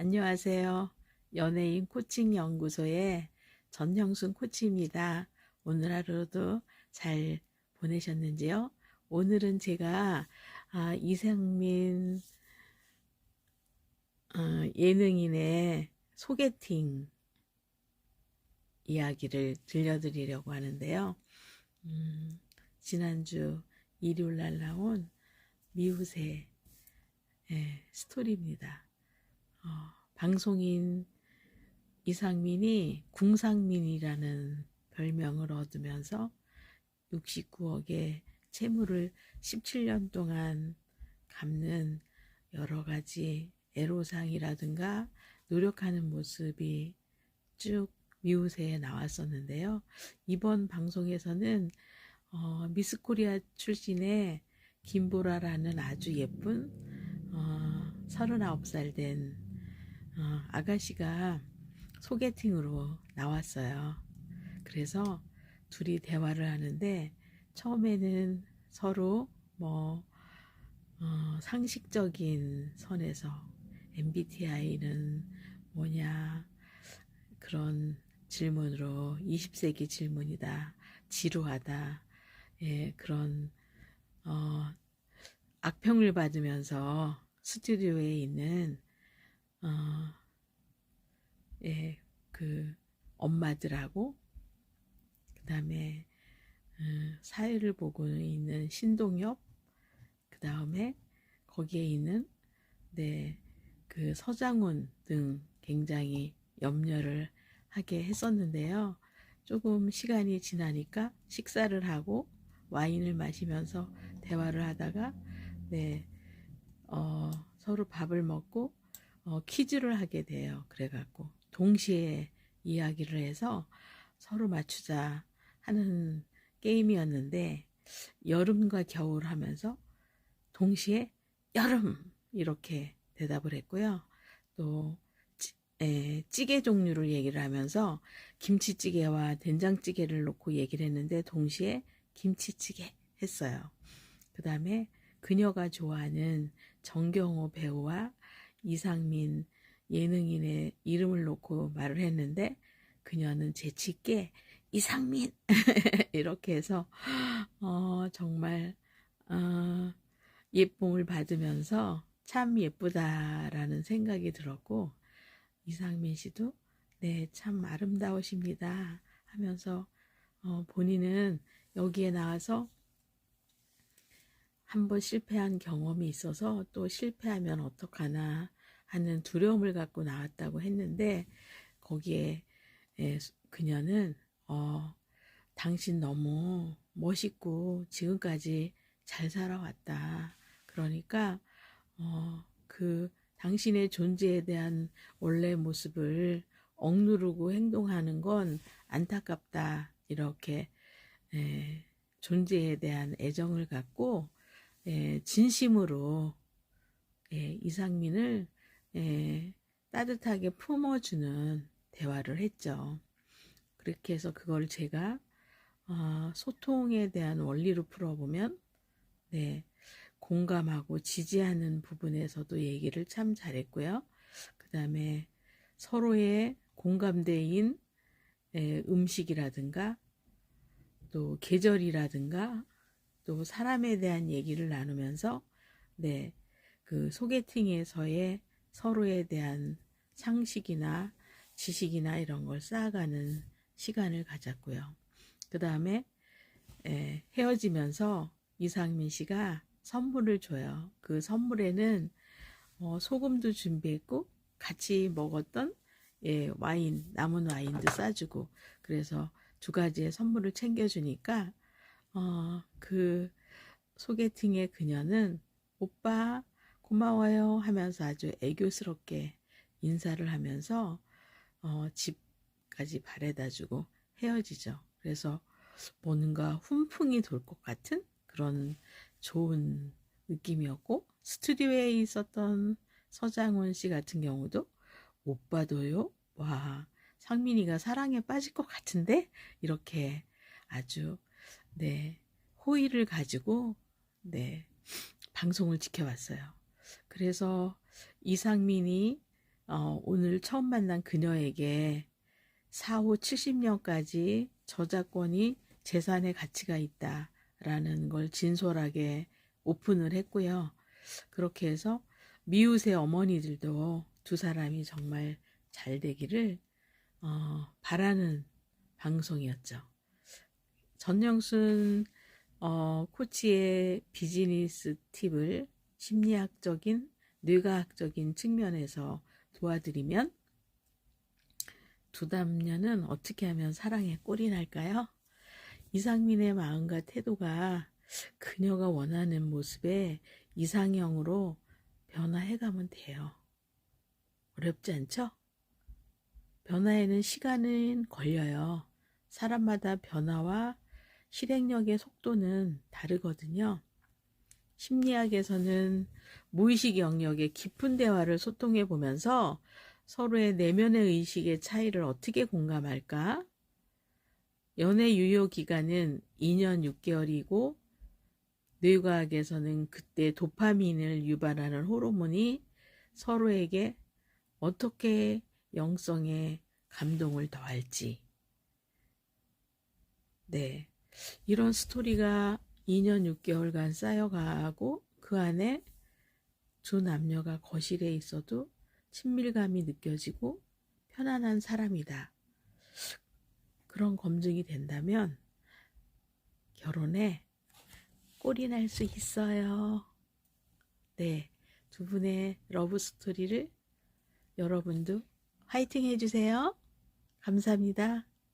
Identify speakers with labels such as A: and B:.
A: 안녕하세요. 연예인 코칭 연구소의 전형순 코치입니다. 오늘 하루도 잘 보내셨는지요? 오늘은 제가 아, 이상민 어, 예능인의 소개팅 이야기를 들려드리려고 하는데요. 음, 지난주 일요일 날 나온 미우새 예, 스토리입니다. 어, 방송인 이상민이 궁상민이라는 별명을 얻으면서 69억의 채무를 17년 동안 갚는 여러 가지 애로사항이라든가 노력하는 모습이 쭉 미우새에 나왔었는데요. 이번 방송에서는 어, 미스 코리아 출신의 김보라라는 아주 예쁜 어, 39살 된 어, 아가씨가 소개팅으로 나왔어요. 그래서 둘이 대화를 하는데 처음에는 서로 뭐 어, 상식적인 선에서 MBTI는 뭐냐 그런 질문으로 20세기 질문이다 지루하다 예 그런 어, 악평을 받으면서 스튜디오에 있는 어, 예, 그 엄마들하고 그 다음에 어, 사회를 보고 있는 신동엽 그 다음에 거기에 있는 네, 그 서장훈 등 굉장히 염려를 하게 했었는데요. 조금 시간이 지나니까 식사를 하고 와인을 마시면서 대화를 하다가 네, 어, 서로 밥을 먹고 어, 퀴즈를 하게 돼요. 그래갖고 동시에 이야기를 해서 서로 맞추자 하는 게임이었는데 여름과 겨울 하면서 동시에 여름 이렇게 대답을 했고요. 또 찌, 에, 찌개 종류를 얘기를 하면서 김치찌개와 된장찌개를 놓고 얘기를 했는데 동시에 김치찌개 했어요. 그 다음에 그녀가 좋아하는 정경호 배우와 이상민 예능인의 이름을 놓고 말을 했는데 그녀는 재치있게 이상민 이렇게 해서 어, 정말 어, 예쁨을 받으면서 참 예쁘다라는 생각이 들었고 이상민 씨도 네 참 아름다우십니다 하면서 어, 본인은 여기에 나와서 한번 실패한 경험이 있어서 또 실패하면 어떡하나 하는 두려움을 갖고 나왔다고 했는데 거기에 예, 그녀는 어, 당신 너무 멋있고 지금까지 잘 살아왔다. 그러니까 어, 그 당신의 존재에 대한 원래 모습을 억누르고 행동하는 건 안타깝다. 이렇게 에, 존재에 대한 애정을 갖고 에, 진심으로 에, 이상민을 에, 따뜻하게 품어주는 대화를 했죠. 그렇게 해서 그걸 제가 어, 소통에 대한 원리로 풀어보면 네, 공감하고 지지하는 부분에서도 얘기를 참 잘했고요. 그 다음에 서로의 공감대인 에, 음식이라든가 또 계절이라든가 또 사람에 대한 얘기를 나누면서 네, 그 소개팅에서의 서로에 대한 상식이나 지식이나 이런 걸 쌓아가는 시간을 가졌고요. 그 다음에 헤어지면서 이상민 씨가 선물을 줘요. 그 선물에는 어, 소금도 준비했고 같이 먹었던 예, 와인, 남은 와인도 싸주고 그래서 두 가지의 선물을 챙겨주니까 어, 그 소개팅의 그녀는 오빠 고마워요. 하면서 아주 애교스럽게 인사를 하면서 어, 집까지 바래다 주고 헤어지죠. 그래서 뭔가 훈풍이 돌 것 같은 그런 좋은 느낌이었고 스튜디오에 있었던 서장훈 씨 같은 경우도 오빠도요? 와 상민이가 사랑에 빠질 것 같은데? 이렇게 아주 네 호의를 가지고 네 방송을 지켜왔어요. 그래서 이상민이 어, 오늘 처음 만난 그녀에게 4, 5, 70년까지 저작권이 재산의 가치가 있다라는 걸 진솔하게 오픈을 했고요. 그렇게 해서 미웃의 어머니들도 두 사람이 정말 잘 되기를 어, 바라는 방송이었죠. 전영순 어, 코치의 비즈니스 팁을 심리학적인 뇌과학적인 측면에서 도와드리면 두 남녀는 어떻게 하면 사랑에 꼴이 날까요? 이상민의 마음과 태도가 그녀가 원하는 모습에 이상형으로 변화해가면 돼요. 어렵지 않죠? 변화에는 시간은 걸려요. 사람마다 변화와 실행력의 속도는 다르거든요. 심리학에서는 무의식 영역의 깊은 대화를 소통해 보면서 서로의 내면의 의식의 차이를 어떻게 공감할까? 연애 유효 기간은 2년 6개월이고 뇌과학에서는 그때 도파민을 유발하는 호르몬이 서로에게 어떻게 영성에 감동을 더할지. 네. 이런 스토리가 2년 6개월간 쌓여가고 그 안에 두 남녀가 거실에 있어도 친밀감이 느껴지고 편안한 사람이다. 그런 검증이 된다면 결혼에 꼴이 날 수 있어요. 네. 두 분의 러브 스토리를 여러분도 화이팅 해주세요. 감사합니다.